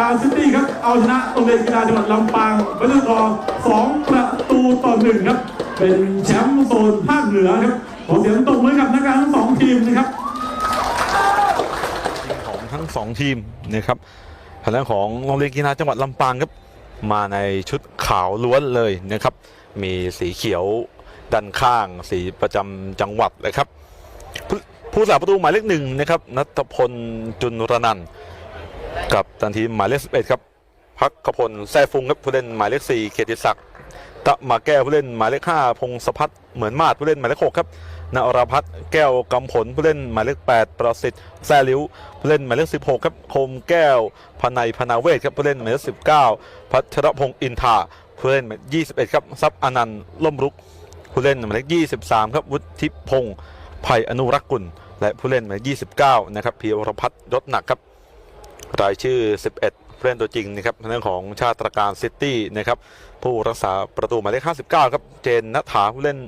การซิตี้ครับ เอาชนะโรงเรียนกีฬาจังหวัดลำปางไปด้วยสกอร์สองประตูต่อหนึ่งครับ เป็นแชมป์โซนภาคเหนือครับ ขอเสียงตบมือกับนักการทั้งสองทีมนะครับของทั้งสองทีมนะครับทางด้านของโรงเรียนกีฬาจังหวัดลำปางครับ มาในชุดขาวล้วนเลยนะครับ มีสีเขียวด้านข้าง สีประจำจังหวัดเลยครับผู้ผู้สาประตูหมายเลขหนึ่งนะครับนัทพลจุนรนันท์ กับตันทีหมายเลข11ครับพักขพลแซ่ฟุงครับผู้เล่นหมายเลข4เกียรติศักดิ์ตะมาแก้วผู้เล่นหมายเลข5พงศพัฒน์เหมือนมาดผู้เล่นหมายเลข6ครับนรพัฒน์แก้วกำผลผู้เล่นหมายเลข8ประสิทธิ์แซ่ลิ้วผู้เล่นหมายเลข16ครับคมแก้วพนัยพนาเวศครับผู้เล่นหมายเลข19พัชรพงศ์อินทาผู้เล่นหมายเลข21 ครับทรัพย์อนันต์ล่มรุกผู้เล่นหมายเลข23 ครับวุฒิพงศ์ภัยอนุรักษ์กุลและผู้เล่นหมายเลข29 นะครับพีวรพัฒน์ยศหนักครับ รายชื่อ 11ผู้เล่นตัวจริงนะครับทางด้านของชาติตรการซิตี้นะครับผู้รักษาประตูหมายเลข 59 ครับ เจนนัฐาผู้เล่น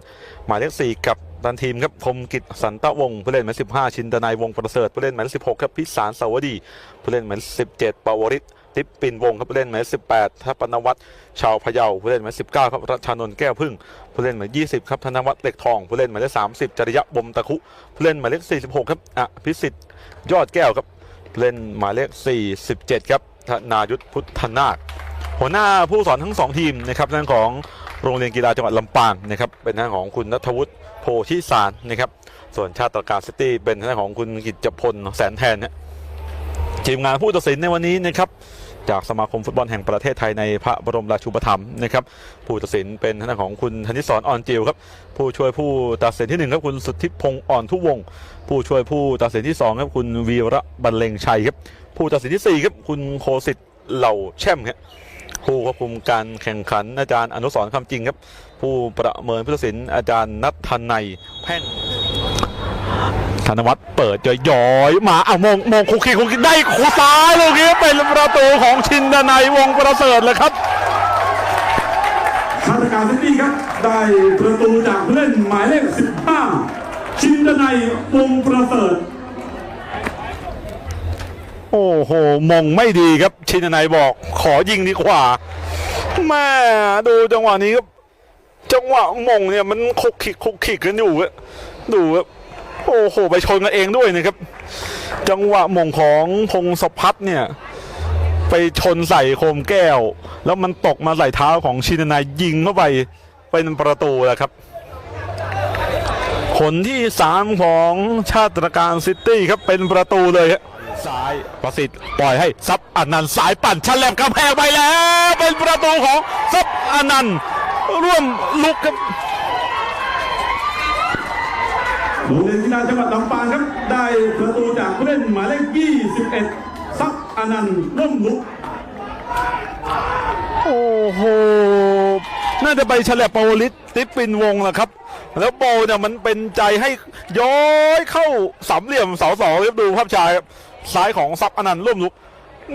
หมายเลข 4 กับดันทีมครับคมกิจสันตะวงผู้เล่นหมายเลข 15 ชินตนายวงประเสริฐผู้เล่นหมายเลข 16 ครับพิสารสาวดีผู้เล่นหมายเลข 17ปวริศทิปปินวงครับผู้เล่นหมายเลข 18ทัพปนวัฒน์ชาวพะเยาผู้เล่นหมายเลข 19 ครับรัชานนท์แก้วพึ่งผู้เล่นหมายเลข 20 ครับธนวัฒน์เหล็กทองผู้เล่นหมายเลข 30 จริยะบมตะคุผู้เล่นหมายเลข 46 ครับอภิสิทธิ์ยอดแก้วครับ เล่นหมายเลข 47 ครับธนายุทธพุทธนาคหัวหน้าผู้สอนทั้งสองทีมนะครับทางของโรงเรียนกีฬาจังหวัดลำปางนะครับเป็นทางของคุณนัทวุฒิโพธิสารนะครับส่วนชาติตรการซิตี้เป็นทางของคุณกิจพลแสนแทนนะทีมงานผู้ตัดสินในวันนี้นะครับ จากสมาคมฟุตบอลแห่งประเทศไทยในพระบรมราชูปถัมภ์นะครับผู้ตัดสินเป็นทางด้านของคุณธนิสรอ่อนจิวครับผู้ช่วยผู้ตัดสินที่หนึ่งครับคุณสุทธิพงศ์อ่อนทุวง ผู้ช่วยผู้ตัดสินที่สองครับคุณวีระบรรเลงชัยครับผู้ตัดสินที่สี่ครับคุณโคสิทธิ์เหล่าแช่มครับผู้ควบคุมการแข่งขันอาจารย์อนุสรคำจริงครับ ผู้ประเมินผู้ตัดสินอาจารย์นัทนัยแพ่ง ธนวัฒน์เปิดจะย้อยมาอะมงมงคุกคีคุกคีได้คูซ้ายลูกนี้เป็นประตูของชินดนัยวงศ์ประเสริฐเลยครับชาติการซิตี้ครับ ได้ประตูจากผู้เล่นหมายเลข 15 ชินดนัยวงศ์ประเสริฐ โอ้โห มงไม่ดีครับ ชินดนัยบอกขอยิงดีกว่าแม่ดูจังหวะนี้ครับ จังหวะมงเนี่ยมันคุกคิกคุกคิกกันอยู่อะดูครับโอ้โหไปชนกันเองด้วยนะครับ จังหวะมงของพงศพัฒน์เนี่ยไปชนใส่โคมแก้ว แล้วมันตกมาใส่เท้าของชินนายยิงเข้าไปเป็นประตูแล้วครับคนที่สามของชาติตการซิตี้ครับเป็นประตูเลยครับซ้ายประสิทธิ์ปล่อยให้ซับอนันต์สายปั่นฉลับกำแพงไปแล้ว เป็นประตูของซับอนันต์ร่วมลุกครับ โรงเรียนกี ฬาจังหวัดลำปางครับ ได้ประตูจากผู้เล่นหมายเลข 21 ซับอนันต์ร่มลุก โอ้โห น่าจะไปเฉลับปาวลิสติปปินวงแหละครับ แล้วโบเนี่ยมันเป็นใจให้ย้อยเข้าสามเหลี่ยมเสาสองครับดูภาพชายครับซ้ายของซับอนันต์ร่วมลุก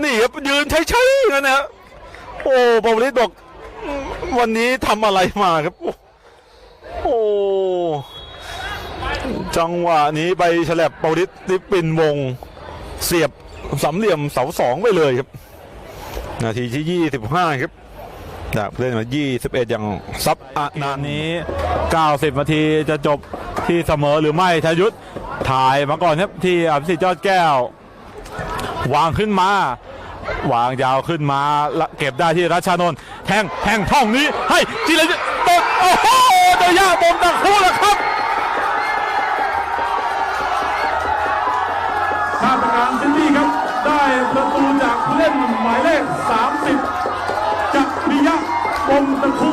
นี่ครับยืนใช้ๆกันนะฮะโอ้ปาวลิสบอกวันนี้ทำอะไรมาครับ โอ้โอ้ จังหวะนี้ไปฉลับปาวลิสติปินวง เสียบสามเหลี่ยมเสาสองไปเลยครับ นาทีที่ 25 ครับจากเล่นมา 21 อย่างซับอานานนี้ 90 นาทีจะจบที่เสมอหรือไม่ชายุทธถ่ายมาก่อนครับที่อภิสิทธิ์ยอดแก้ว วางขึ้นมา วางยาวขึ้นมาเก็บได้ที่รัชานนท์แทงแทงท่องนี้ให้จิรยุทธ์ตกโอ้โหเจะย่าบมตะคู่แล้วครับ หมายเลข 30จักริยะบมตะคุ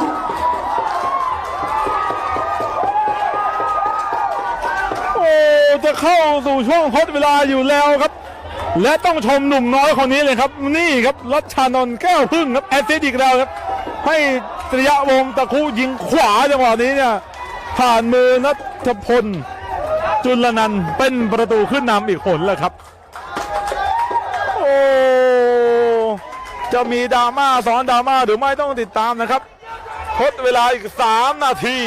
โอ้จะเข้าสู่ช่วงทดเวลาอยู่แล้วครับ และต้องชมหนุ่มน้อยคนนี้เลยครับ นี่ครับรัชชานนท์แก้วพึ่งครับแอสซิสอีกแล้วครับ ให้ตริยะวงตะคุยิงขวาจังหวะนี้เนี่ยผ่านมือนัทพลจุลนันเป็นประตูขึ้นนำอีกคนแล้วครับ จะมีดราม่าสอนดราม่าหรือไม่ต้องติดตามนะครับทดเวลาอีก 3 นาที